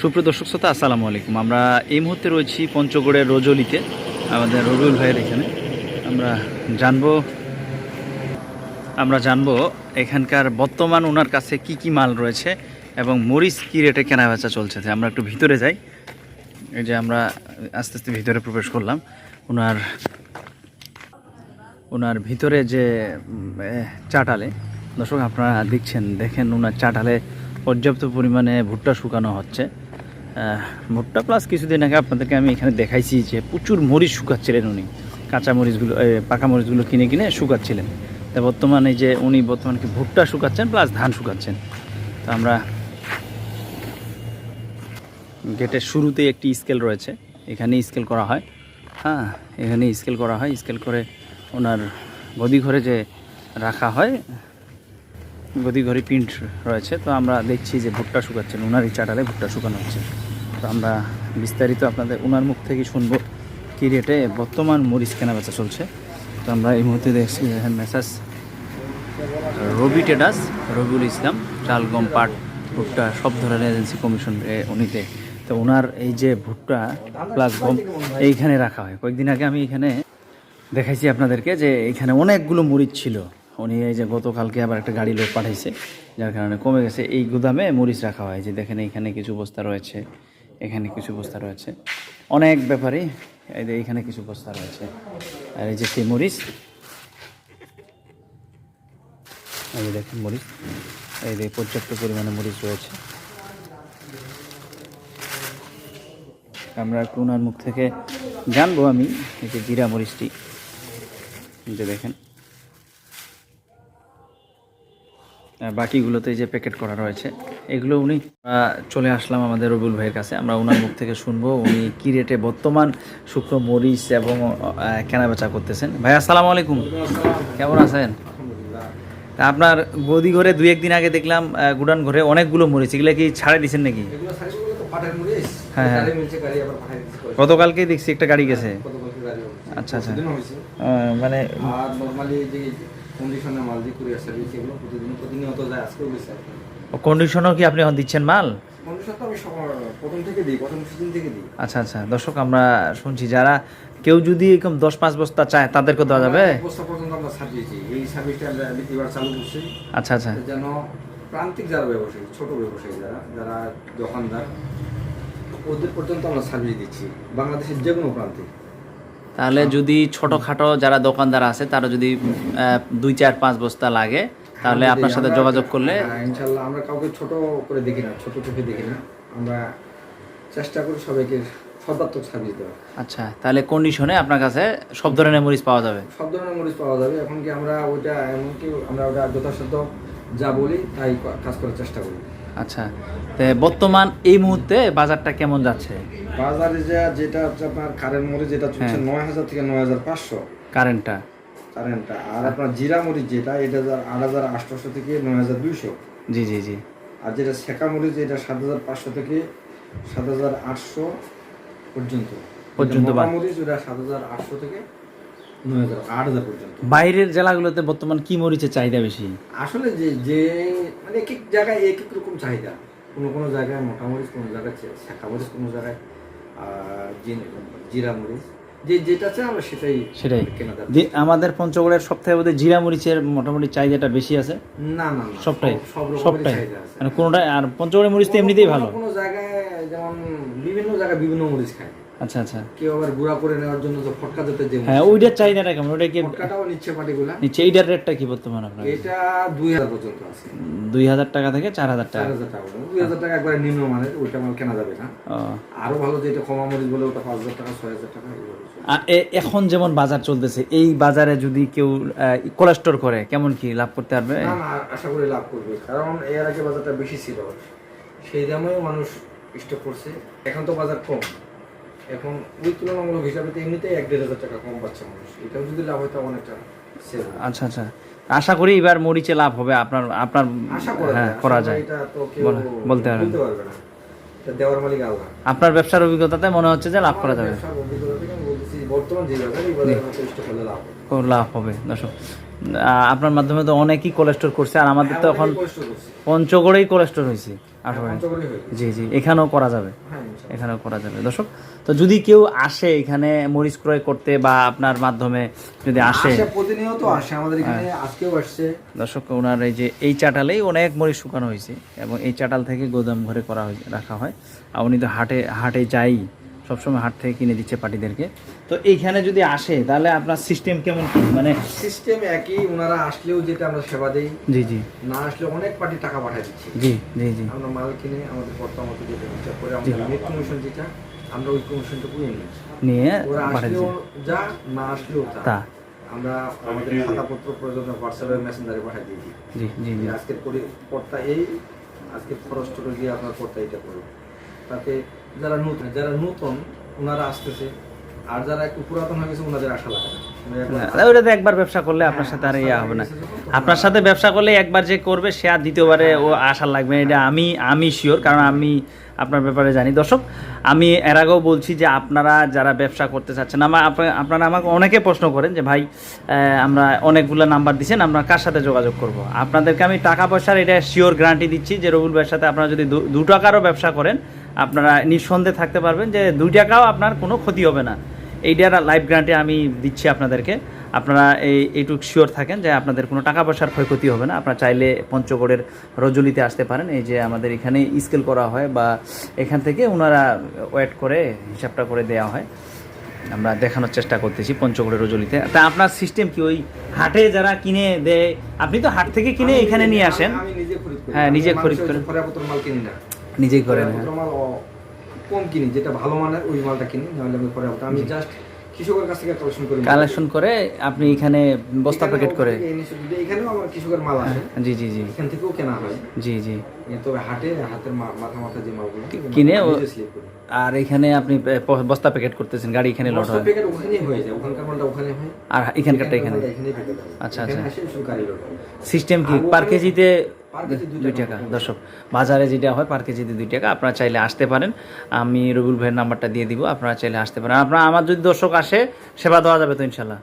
সুপ্রিয় দর্শক শ্রোতা, আসসালামু আলাইকুম। আমরা এই মুহূর্তে রয়েছি পঞ্চগড়ের রজলিতে আমাদের রবিউল ভাইয়ের এখানে। আমরা জানব আমরা জানব এখানকার বর্তমান ওনার কাছে কি কি মাল রয়েছে এবং মরিচ কী রেটে কেনা বেচা চলছে আমরা একটু ভিতরে যাই। এই যে আমরা আস্তে আস্তে ভিতরে প্রবেশ করলাম। ওনার ওনার ভিতরে যে চাটালে, দর্শক আপনারা দেখছেন, দেখেন ওনার চাটালে পর্যাপ্ত পরিমাণে ভুট্টা শুকানো হচ্ছে। ভুট্টা প্লাস কিছুদিন আগে আপনাদেরকে আমি এখানে দেখাইছি যে প্রচুর মরিচ শুকাচ্ছিলেন উনি। কাঁচা মরিচগুলো পাকা মরিচগুলো কিনে কিনে শুকাচ্ছিলেন। তা বর্তমানে যে উনি বর্তমানে কি ভুট্টা শুকাচ্ছেন প্লাস ধান শুকাচ্ছেন। তো আমরা গেটের শুরুতে একটি স্কেল রয়েছে। এখানে স্কেল করা হয়। হ্যাঁ এখানে স্কেল করা হয়। স্কেল করে ওনার গদি ঘরে যে রাখা হয় গদি ঘরে প্রিন্ট রয়েছে। তো আমরা দেখছি যে ভুট্টা শুকাচ্ছেন। ওনার এই চাটালে ভুট্টা শুকানো হচ্ছে। আমরা বিস্তারিত আপনাদের ওনার মুখ থেকে শুনব কী রেটে বর্তমান মরিচ কেনা বেচা চলছে। তো আমরা এই মুহূর্তে দেখছি মেসাজ রবি টেডাস রবিউল ইসলাম চাল গম পাট, ভুট্টা, সব ধরনের এজেন্সি কমিশন উনিতে। তো ওনার এই যে ভুট্টা প্লাস গম, এইখানে রাখা হয়। কয়েকদিন আগে আমি এখানে দেখাইছি আপনাদেরকে যে এখানে অনেকগুলো মরিচ ছিল। উনি এই যে গতকালকে আবার একটা গাড়ি লোক পাঠাইছে, যার কারণে কমে গেছে। এই গুদামে মরিচ রাখা হয়। যে দেখেন এখানে কিছু বস্তা রয়েছে। এখানে কিছু বস্তা রয়েছে। অনেক ব্যাপারে এই যে এখানে কিছু বস্তা রয়েছে। আর এই যে সেই মরিচ। এই দেখেন মরিচ। এই যে পর্যাপ্ত পরিমাণে মরিচ রয়েছে। আমরা একটু মুখ থেকে জানব আমি এই যে জিরা মরিচটি। যে দেখেন। বাকিগুলোতে যে প্যাকেট করা রয়েছে এগুলো উনি চলে আসলাম আমাদের রবিউল ভাইয়ের কাছে। আমরা ওনার মুখ থেকে শুনব উনি কী রেটে বর্তমান শুকনো মরিচ এবং কেনাবেচা করতেছেন। ভাই আসসালামু আলাইকুম। কেমন আছেন? তা আপনার গদি ঘরে দুই একদিন আগে দেখলাম গুডান ঘরে অনেকগুলো মরিচ এগুলো কি ছাড়ে দিচ্ছেন নাকি? হ্যাঁ, হ্যাঁ। গতকালকেই দেখছি একটা গাড়ি গেছে। হয়েছে। আচ্ছা, আচ্ছা। মানে আর নর্মালি যে কন্ডিশনে মাল দিয়ে কুরিয়ার সার্ভিস এগুলো প্রতিদিন প্রতিনিয়ত যায় আজকেও গেছে কন্ডিশনও কি। আপনি এখন দিচ্ছেন মাল? কন্ডিশন তো আমি প্রথম থেকে দিই প্রথম সিজন থেকে দিই। আচ্ছা আচ্ছা। দর্শক আমরা শুনছি যারা কেউ যদি এরকম দশ পাঁচ বস্তা চায় তাদেরকে দেওয়া যাবে? বস্তা পর্যন্ত আমরা সার্ভিস এই সার্ভিসটা আমরা এবার চালু করছি। আচ্ছা আচ্ছা। যেন প্রান্তিক যারা ব্যবসায়ী ছোট ব্যবসায়ী যারা যারা দোকানদার ওদের পর্যন্ত আমরা সার্ভিস দিচ্ছি। বাংলাদেশের যে কোনো প্রান্তে। তাহলে যদি ছোটখাটো যারা দোকানদার আছে তারা যদি দুই চার পাঁচ বস্তা লাগে তাহলে আপনার সাথে যোগাযোগ করলে হ্যাঁ, ইনশাল্লাহ আমরা কাউকে ছোট করে দেখি না ছোট চোখে দেখি না। আমরা চেষ্টা করি সবাইকে সর্বাত্মক সার্ভিস দেওয়ার। আচ্ছা তাহলে কন্ডিশনে আপনার কাছে সব ধরনের মরিচ পাওয়া যাবে। সব ধরনের মরিচ পাওয়া যাবে এখন কি আমরা ওইটা এমনকি আমরা ওটা যথাসাধ্য যা বলি তাই কাজ করার চেষ্টা করি। আচ্ছা তো বর্তমান এই মুহূর্তে বাজারটা কেমন যাচ্ছে? বাজারে যা যেটা হচ্ছে আপনার কারেন্ট মরিচ যেটা চলছে হ্যাঁ। নয় হাজার থেকে নয় হাজার পাঁচশো। কারেন্টটা কারেন্টটা আর আপনার জিরা মরিচ যেটা এটা আট হাজার আটশোশো থেকে নয় হাজার দুইশো। জি জি জি। আর যেটা শেখা মরিচ এটা সাত হাজার পাঁচশো থেকে সাত হাজার আটশো পর্যন্ত। পর্যন্ত মরিচ ওটা সাত হাজার আটশো থেকে বাইরের জেলাগুলোতে বর্তমান কি মরিচের চাহিদা বেশি? আসলে যে যে মানে এক এক জায়গায় এক এক রকম চাহিদা। কোনো কোনো জায়গায় মোটা মরিচ কোনো জায়গায় শেখা মরিচ কোনো জায়গায় জিরা মরিচ। যে যেটা চাই আমরা সেটাই সেটাই। যে আমাদের পঞ্চগড়ের সপ্তাহে বোধহয় জিরা মরিচের মোটামুটি চাহিদাটা বেশি আছে? না না সবটাই? সবটাই? মানে কোনোটাই আর পঞ্চগড়ের মরিচ তো এমনিতেই ভালো। কোনো জায়গায় যেমন বিভিন্ন জায়গায় বিভিন্ন মরিচ খায়। আচ্ছা আচ্ছা। কেউ আবার গুঁড়া করে নেওয়ার জন্য তো ফটকা যেতে যে হ্যাঁ ওইটার চাহিদাটা কেমন ওইটা কি ফটকাটাও নিচ্ছে পাটিগুলা। নিচে এইটার রেটটা কি বর্তমান আপনার? এটা দুই হাজার পর্যন্ত আছে। দুই হাজার টাকা থেকে চার হাজার চার টাকা দুই হাজার টাকা একবারে নিম্ন মানের ওইটা আমার কেনা যাবে না। আরও ভালো যেটা কমা মরিচ বলে ওটা পাঁচ হাজার টাকা ছয় হাজার টাকা আর এখন যেমন বাজার চলতেছে এই বাজারে যদি কেউ কোলেস্টোর করে কেমন কি লাভ করতে পারবে? না না আশা করি লাভ করবে। কারণ এর আগে বাজারটা বেশি ছিল। সেই দামেও মানুষ স্টক করছে। এখন তো বাজার কম। এখন ওই তুলনামূলক হিসাবে তো এমনিতেই এক দেড় হাজার টাকা কম পাচ্ছে মানুষ। এটাও যদি লাভ হয় তো আচ্ছা আচ্ছা। আশা করি এবার মরিচে লাভ হবে আপনার আপনার হ্যাঁ করা যায়। বলতে পারবেন। আপনার ব্যবসার অভিজ্ঞতাতে মনে হচ্ছে যে লাভ করা যাবে। লাভ হবে। দর্শক। আপনার মাধ্যমে তো অনেকই কোলেস্টোর করছে আর আমাদের তো এখন কষ্ট করছি। পঞ্চগড়েই কোলেস্টোর হয়েছে। হয়ে জি জি এখানেও করা যাবে। হ্যাঁ এখানেও করা যাবে। দর্শক তো যদি কেউ আসে এখানে মরিচ ক্রয় করতে বা আপনার মাধ্যমে যদি আসে প্রতিনিয়ত আসে আমাদের এখানে হ্যাঁ। আজকেও আসছে। দর্শক ওনার এই যে এই চাটালেই অনেক মরিচ শুকানো হয়েছে এবং এই চাটাল থেকে গোদাম ঘরে করা হয়েছে রাখা হয়। আর উনি তো হাটে হাটে যাই সবসময় হাট থেকে কিনে দিচ্ছে পার্টিদেরকে। তো এইখানে যদি আসে তাহলে আপনার সিস্টেম কেমন? মানে সিস্টেম একই ওনারা আসলেও যেটা আমরা সেবা দেই। জি জি। না আসলে অনেক পার্টি টাকা পাঠিয়ে দিচ্ছে। জি জি জি। আমরা মাল কিনে আমাদের কর্তা মতো যেটা বিচার করে আমাদের মিট কমিশন যেটা আমরা ওই কমিশনটুকু নিই নিয়ে ওরা আসলেও যা না আসলেও তা। আমরা আমাদের খাতাপত্র প্রয়োজনে হোয়াটসঅ্যাপে মেসেঞ্জারে পাঠিয়ে দিই। জি জি জি। আজকের পরি কর্তা এই আজকের খরচ টরচ দিয়ে আপনার কর্তা এটা করবে তাতে যারা নতুন যারা নতুন ওনারা আসতেছে আর যারা একটু পুরাতন হয়ে গেছে ওনাদের আশা লাগে ওটা তো একবার ব্যবসা করলে আপনার সাথে আর ইয়া হবে না। আপনার সাথে ব্যবসা করলে একবার যে করবে সে আর দ্বিতীয়বারে ও আশা লাগবে। এটা আমি আমি শিওর কারণ আমি আপনার ব্যাপারে জানি। দর্শক আমি এর আগেও বলছি যে আপনারা যারা ব্যবসা করতে চাচ্ছেন আমার আপনারা আমাকে অনেকে প্রশ্ন করেন যে ভাই আমরা অনেকগুলো নাম্বার দিচ্ছেন আমরা কার সাথে যোগাযোগ করব? আপনাদেরকে আমি টাকা পয়সার এটা শিওর গ্যারান্টি দিচ্ছি যে রবুল ভাইয়ের সাথে আপনারা যদি দু টাকারও ব্যবসা করেন আপনারা নিঃসন্দেহে থাকতে পারবেন যে দুই টাকাও আপনার কোনো ক্ষতি হবে না। এইটার লাইফ গ্যারান্টি আমি দিচ্ছি আপনাদেরকে। আপনারা এই এইটুকু শিওর থাকেন যে আপনাদের কোনো টাকা পয়সার ক্ষয়ক্ষতি হবে না। আপনারা চাইলে পঞ্চগড়ের রজলিতে আসতে পারেন। এই যে আমাদের এখানে স্কেল করা হয় বা এখান থেকে ওনারা ওয়েট করে হিসাবটা করে দেওয়া হয়। আমরা দেখানোর চেষ্টা করতেছি পঞ্চগড়ের রজলিতে তা আপনার সিস্টেম কি ওই হাটে যারা কিনে দেয় আপনি তো হাট থেকে কিনে এখানে নিয়ে আসেন? আমি নিজে খরিদ করি। হ্যাঁ, নিজে খরিদ করেন। নিজেই করেন খরিয়াপত্র মাল কম কিনি যেটা ভালো মানের ওই মালটা কিনি নাহলে আমি খরিয়াপত্র আমি জাস্ট কৃষকের কাছ থেকে কালেকশন করি কালেকশন করে আপনি এখানে বস্তা প্যাকেট করে এখানেও আমার কৃষকের মাল আসে। জি জি জি। এখান থেকেও কেনা হয়। জি জি। তবে হাটে হাতের মাথা মাথা যে মালগুলো কিনে করি। আর এখানে আপনি বস্তা প্যাকেট করতেছেন গাড়ি এখানে লোড হয়। প্যাকেট ওখানেই হয়ে যায় ওখানকার মালটা ওখানে হয়। আর এখানকারটা এখানে? হয় আচ্ছা, আচ্ছা। হয়। সিস্টেম কি? পার কেজিতে দুই টাকা দর্শক বাজারে যেটা হয় পার কেজিতে দুই টাকা আপনারা চাইলে আসতে পারেন। আমি রবিউল ভাইয়ের নাম্বারটা দিয়ে দিব আপনারা চাইলে আসতে পারেন। আপনারা আমার যদি দর্শক আসে সেবা দেওয়া যাবে তো ইনশাল্লাহ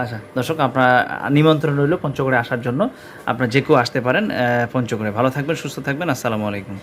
আচ্ছা দর্শক আপনার নিমন্ত্রণ রইল পঞ্চগড়ে আসার জন্য। আপনারা যে কেউ আসতে পারেন পঞ্চগড়ে। ভালো থাকবেন সুস্থ থাকবেন আসসালামু আলাইকুম।